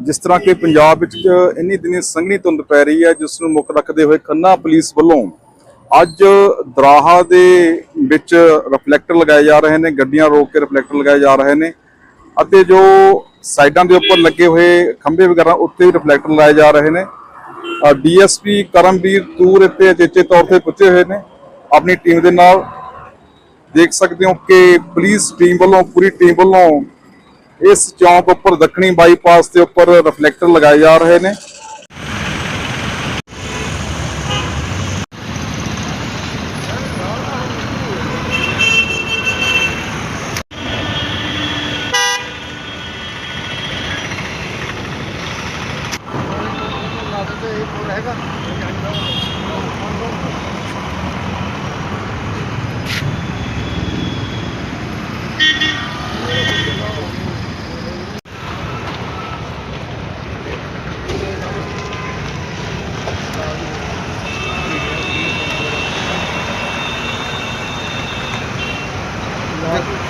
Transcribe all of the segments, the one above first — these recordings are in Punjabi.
ਜਿਸ ਤਰ੍ਹਾਂ ਕਿ ਪੰਜਾਬ ਵਿੱਚ ਇੰਨੀ ਦਿਨੀ ਸੰਘਣੀ ਧੁੰਦ ਪੈ ਰਹੀ ਹੈ, ਜਿਸ ਨੂੰ ਮੁੱਖ ਰੱਖਦੇ ਹੋਏ ਖੰਨਾ ਪੁਲਿਸ ਵੱਲੋਂ ਅੱਜ ਦਰਾਹਾ ਦੇ ਵਿੱਚ ਰਿਫਲੈਕਟਰ ਲਗਾਏ ਜਾ ਰਹੇ ਨੇ, ਗੱਡੀਆਂ ਰੋਕ ਕੇ ਰਿਫਲੈਕਟਰ ਲਗਾਏ ਜਾ ਰਹੇ ਨੇ ਅਤੇ ਜੋ ਸਾਈਡਾਂ ਦੇ ਉੱਪਰ ਲੱਗੇ ਹੋਏ ਖੰਭੇ ਵਗੈਰਾ, ਉੱਤੇ ਵੀ ਰਿਫਲੈਕਟਰ ਲਾਏ ਜਾ ਰਹੇ ਨੇ। ਡੀਐਸਪੀ ਕਰਮਵੀਰ ਤੂਰ ਇੱਥੇ ਅਚੇਚੇ ਤੌਰ ਤੇ ਪੁੱਜੇ ਹੋਏ ਨੇ। ਆਪਣੀ ਟੀਮ ਦੇ ਨਾਲ ਦੇਖ ਸਕਦੇ ਹੋ ਕਿ ਪੁਲਿਸ ਟੀਮ ਵੱਲੋਂ, ਪੂਰੀ ਟੀਮ ਵੱਲੋਂ ਇਸ ਚੌਂਕ ਉੱਪਰ ਦੱਖਣੀ ਬਾਈਪਾਸ ਦੇ ਉੱਪਰ ਰਿਫਲੈਕਟਰ ਲਗਾਏ ਜਾ ਰਹੇ ਨੇ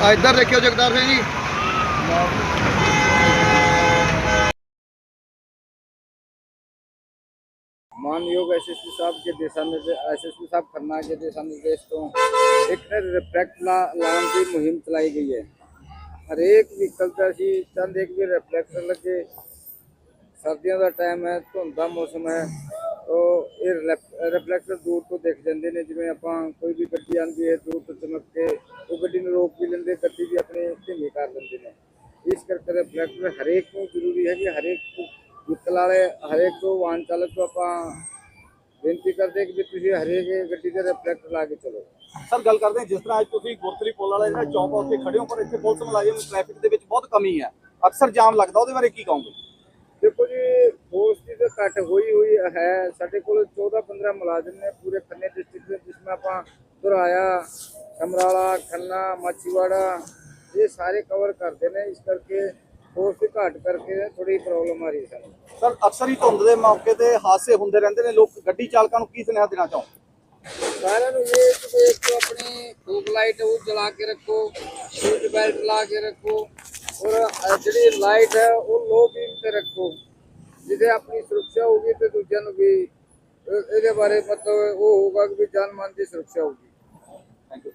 इधर देखियो जगदार सिंह जी। मान योग एस एस पी साहब के दिशानिर्देश एस एस पी साहब खन्ना के दिशा निर्देश तो एक रिफ्लैक्ट ला लाने की मुहिम चलाई गई है। हरेक व्हीकल से ऐसी चंद एक भी रिफ्लैक्ट लगे। सर्दियों का टाइम है, धुंध का मौसम है तो ये रिफ्लैक्ट दूर तो देख लेंगे ने। जिमें आप कोई भी गड्डी आती है, दूर तो चमक के ਧੀਮੀ ਕਰ ਲੈਂਦੇ ਨੇ। ਇਸ ਕਰਕੇ ਰਿਫਲੈਕਟਰ ਹਰੇਕ ਨੂੰ ਜ਼ਰੂਰੀ ਹੈ ਕਿ ਹਰੇਕ ਵਹੀਕਲ ਵਾਲੇ ਹਰੇਕ ਤੋਂ ਵਾਹਨ ਚਾਲਕ ਤੋਂ ਆਪਾਂ ਬੇਨਤੀ ਕਰਦੇ ਕਿ ਵੀ ਤੁਸੀਂ ਹਰੇਕ ਗੱਡੀ ਤੇ ਰਿਫਲੈਕਟਰ ਲਾ ਕੇ ਚਲੋ। ਸਰ ਗੱਲ ਕਰਦੇ ਜਿਸ ਤਰ੍ਹਾਂ ਅੱਜ ਤੁਸੀਂ ਗੁਰਤਰੀ ਪੁਲ ਵਾਲਾ ਜਿਹੜਾ ਚੌਂਕ ਆ ਉੱਤੇ ਖੜੇ ਹੋ ਪਰ ਇੱਥੇ ਪੁਲਿਸ ਮੁਲਾਜ਼ਮ ਟ੍ਰੈਫਿਕ ਦੇ ਵਿੱਚ ਬਹੁਤ ਕਮੀ ਹੈ। ਅਕਸਰ ਜਾਮ ਲੱਗਦਾ ਉਹਦੇ ਬਾਰੇ ਕੀ ਕਹੋਗੇ? ਦੇਖੋ ਜੀ ਫੋਰਸ ਦੀ ਤਾਂ ਘੱਟ ਹੋਈ ਹੋਈ ਹੈ। ਸਾਡੇ ਕੋਲ 14 15 ਮੁਲਾਜ਼ਮ ਨੇ ਪੂਰੇ ਖੰਨੇ ਡਿਸਟ੍ਰਿਕਟ ਦੇ ਜਿਸ ਵਿੱਚ ਆਪਾਂ ਦੁਰਾਇਆ ਸਮਰਾਲਾ ਖੰਨਾ ਮਾਚੀਵਾੜਾ ਇਹ ਸਾਰੇ ਕਵਰ ਕਰਦੇ ਨੇ ਇਸ ਕਰਕੇ ਫੋਰਸ ਦੀ ਘੱਟ ਕਰਕੇ ਥੋੜੀ ਪ੍ਰੋਬਲਮ ਆ ਰਹੀ ਹੈ ਸਰ। ਅਕਸਰ ਹੀ ਧੁੰਦ ਦੇ ਮੌਕੇ ਤੇ ਹਾਦਸੇ ਹੁੰਦੇ ਰਹਿੰਦੇ ਨੇ ਲੋਕ ਗੱਡੀ ਚਾਲਕਾਂ ਨੂੰ ਕੀ ਸੁਨੇਹਾ ਦੇਣਾ ਚਾਹੋ ਸਾਰਿਆਂ ਨੂੰ ਇਹ ਕਿ ਇੱਕ ਆਪਣੀ ਫੋਕ ਲਾਈਟ ਉਹ ਜਲਾ ਕੇ ਰੱਖੋ ਸੀਟ ਬੈਲਟ ਲਾ ਕੇ ਰੱਖੋ ਔਰ ਜਿਹੜੀ ਲਾਈਟ ਹੈ ਉਹ ਲੋ ਬੀਮ ਤੇ ਰੱਖੋ ਜਿਹਦੇ ਆਪਣੀ ਸੁਰੱਖਿਆ ਹੋਊਗੀ ਤੇ ਦੂਜਿਆਂ ਨੂੰ ਵੀ ਇਹਦੇ ਬਾਰੇ ਮਤਲਬ ਉਹ ਹੋਊਗਾ ਕਿ ਜਾਨ ਮਾਲ ਦੀ ਸੁਰੱਖਿਆ ਹੋਊਗੀ। Thank you